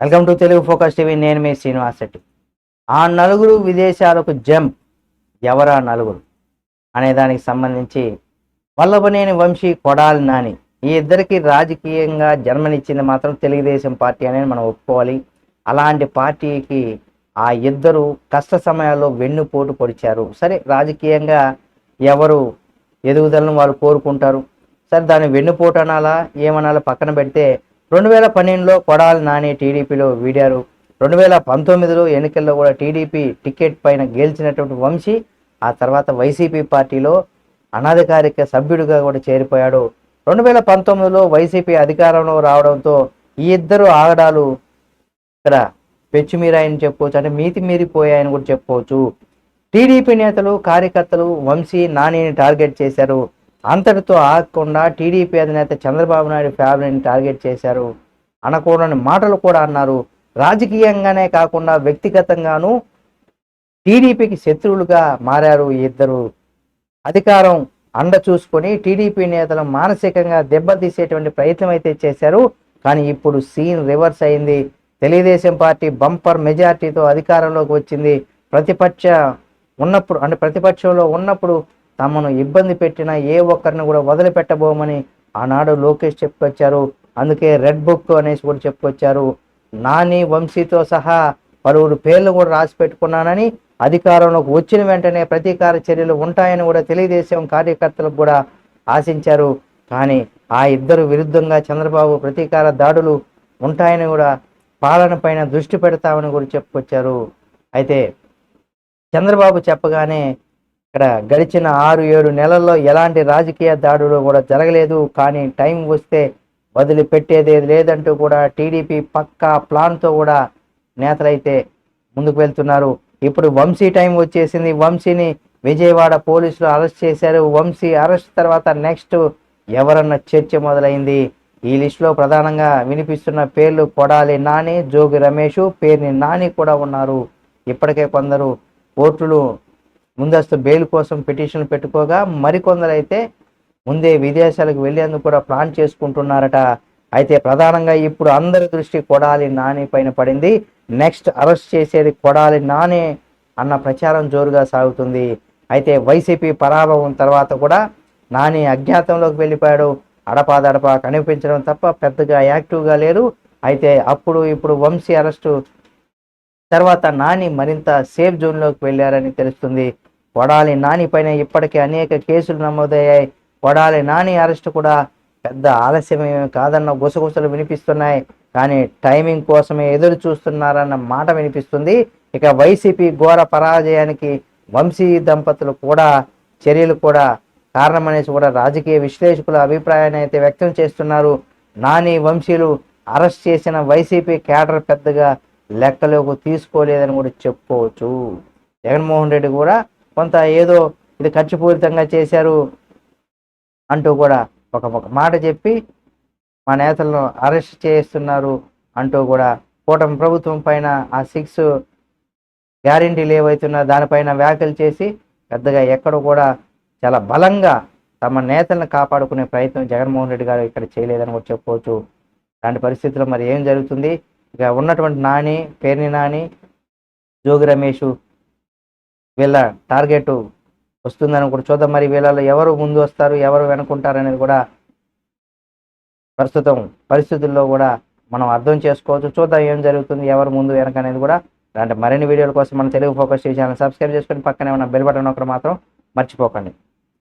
Welcome to Telugu focus TV. నేను మీ శ్రీనివాస్ రెడ్డి. ఆ నలుగురు విదేశాలకు జంప్ ఎవరా నలుగురు? అనే దానికి సంబంధించి వల్లభనేని వంశీ కొడాలి నాని ఈ ఇద్దరికి రాజకీయంగా జన్మనిచ్చింది మాత్రం తెలుగుదేశం పార్టీ అనేది మనం ఒప్పుకోవాలి. అలాంటి పార్టీకి ఆ ఇద్దరు కష్ట సమయాల్లో వెన్నుపోటు పొడిచారు. సరే రాజకీయంగా ఎవరు ఎదుగుదలను వాళ్ళు కోరుకుంటారు? సరే దాన్ని వెన్నుపోటు అనాలా? ఏమనాలా? పక్కన పెడితే రెండు వేల పన్నెండులో కొడాలి నాని టీడీపీలో వీడారు. రెండు వేల పంతొమ్మిదిలో ఎన్నికల్లో కూడా టీడీపీ టికెట్ పైన గెలిచినటువంటి వంశీ ఆ తర్వాత వైసీపీ పార్టీలో అనధికారిక సభ్యుడిగా కూడా చేరిపోయాడు. రెండు వేల పంతొమ్మిదిలో వైసీపీ అధికారంలో రావడంతో ఈ ఇద్దరు ఆగడాలు ఇక్కడ పెచ్చుమీరాయని చెప్పుకోవచ్చు అంటే మీతి మీరిపోయాయని కూడా చెప్పుకోవచ్చు టీడీపీ నేతలు కార్యకర్తలు వంశీ నానిని టార్గెట్ చేశారు. అంతటితో ఆగకుండా టీడీపీ అధినేత చంద్రబాబు నాయుడు ఫ్యామిలీని టార్గెట్ చేశారు. అనకూడని మాటలు కూడా అన్నారు. రాజకీయంగానే కాకుండా వ్యక్తిగతంగాను టీడీపీకి శత్రువులుగా మారారు ఇద్దరు. అధికారం అండ చూసుకొని టీడీపీ నేతలు మానసికంగా దెబ్బతీసేటువంటి ప్రయత్నం అయితే చేశారు. కానీ ఇప్పుడు సీన్ రివర్స్ అయింది. తెలుగుదేశం పార్టీ బంపర్ మెజార్టీతో అధికారంలోకి వచ్చింది. ప్రతిపక్ష ఉన్నప్పుడు అంటే ప్రతిపక్షంలో ఉన్నప్పుడు తమను ఇబ్బంది పెట్టిన ఏ ఒక్కరిని కూడా వదిలిపెట్టబోమని ఆనాడు లోకేష్ చెప్పుకొచ్చారు. అందుకే రెడ్ బుక్ అనేసి కూడా చెప్పుకొచ్చారు. నాని వంశీతో సహా పలువురు పేర్లు కూడా రాసి పెట్టుకున్నానని అధికారంలోకి వచ్చిన వెంటనే ప్రతీకార చర్యలు ఉంటాయని కూడా తెలుగుదేశం కార్యకర్తలకు కూడా ఆశించారు. కానీ ఆ ఇద్దరు విరుద్ధంగా చంద్రబాబు ప్రతీకార దాడులు ఉంటాయని కూడా పాలన పైన దృష్టి పెడతామని కూడా చెప్పుకొచ్చారు. అయితే చంద్రబాబు చెప్పగానే ఇక్కడ గడిచిన ఆరు ఏడు నెలల్లో ఎలాంటి రాజకీయ దాడులు కూడా జరగలేదు. కానీ టైం వస్తే వదిలిపెట్టేది లేదంటూ కూడా టీడీపీ పక్కా ప్లాన్తో కూడా నేతలైతే ముందుకు వెళ్తున్నారు. ఇప్పుడు వంశీ టైం వచ్చేసింది. వంశీని విజయవాడ పోలీసులు అరెస్ట్ చేశారు. వంశీ అరెస్ట్ తర్వాత నెక్స్ట్ ఎవరన్న చర్చ మొదలైంది? ఈ లిస్టులో ప్రధానంగా వినిపిస్తున్న పేర్లు కొడాలి నాని జోగి రమేష్ పేరుని నాని కూడా ఉన్నారు. ఇప్పటికే కొందరు కోర్టులు ముందస్తు బెయిల్ కోసం పిటిషన్ పెట్టుకోగా మరికొందరు అయితే ముందే విదేశాలకు వెళ్ళేందుకు కూడా ప్లాన్ చేసుకుంటున్నారట. అయితే ప్రధానంగా ఇప్పుడు అందరి దృష్టి కొడాలి నాని పైన పడింది. నెక్స్ట్ అరెస్ట్ చేసేది కొడాలి నానే అన్న ప్రచారం జోరుగా సాగుతుంది. అయితే వైసీపీ పరాభవం తర్వాత కూడా నాని అజ్ఞాతంలోకి వెళ్ళిపోయాడు. అడపాదడపా కనిపించడం తప్ప పెద్దగా యాక్టివ్గా లేరు అయితే అప్పుడు ఇప్పుడు వంశీ అరెస్టు. తర్వాత నాని మరింత సేఫ్ జోన్లోకి వెళ్ళారని తెలుస్తుంది. కొడాలి నాని పైన ఇప్పటికే అనేక కేసులు నమోదయ్యాయి. కొడాలి నాని అరెస్ట్ కూడా పెద్ద ఆలస్యమే కాదన్న గుసగుసలు వినిపిస్తున్నాయి. కానీ టైమింగ్ కోసమే ఎదురు చూస్తున్నారన్న మాట వినిపిస్తుంది. ఇక వైసీపీ ఘోర పరాజయానికి వంశీ దంపతులు కూడా చర్యలు కూడా కారణమనేసి కూడా రాజకీయ విశ్లేషకుల అభిప్రాయాన్ని అయితే వ్యక్తం చేస్తున్నారు. నాని వంశీలు అరెస్ట్ చేసిన వైసీపీ కేడర్ పెద్దగా లెక్కలోకి తీసుకోలేదని కూడా చెప్పుకోవచ్చు. జగన్మోహన్ రెడ్డి కూడా కొంత ఏదో ఇది ఖర్చుపూరితంగా చేశారు అంటూ కూడా ఒక ఒక మాట చెప్పి మా నేతలను అరెస్ట్ చేస్తున్నారు అంటూ కూడా కూటమి ప్రభుత్వం పైన ఆ సిక్స్ గ్యారంటీలు ఏవైతున్నా దానిపైన వ్యాఖ్యలు చేసి పెద్దగా ఎక్కడ కూడా చాలా బలంగా తమ నేతలను కాపాడుకునే ప్రయత్నం జగన్మోహన్ రెడ్డి గారు ఇక్కడ చేయలేదని కూడా చెప్పుకోవచ్చు అలాంటి పరిస్థితుల్లో మరి ఏం జరుగుతుంది? ఇక ఉన్నటువంటి నాని పేర్ని నాని జోగి రమేష్ వీళ్ళ టార్గెట్ వస్తుందని కూడా చూద్దాం. మరి వీళ్ళలో ఎవరు ముందు వస్తారు ఎవరు వెనుకుంటారు అనేది కూడా ప్రస్తుతం పరిస్థితుల్లో కూడా మనం అర్థం చేసుకోవచ్చు. చూద్దాం ఏం జరుగుతుంది ఎవరు ముందు వెనక అనేది కూడా. అలాంటి మరిన్ని వీడియోల కోసం మన తెలుగు ఫోకస్ ఛానల్ సబ్స్క్రైబ్ చేసుకొని పక్కనే ఉన్న బెల్ బటన్ ఒకటి మాత్రం మర్చిపోకండి.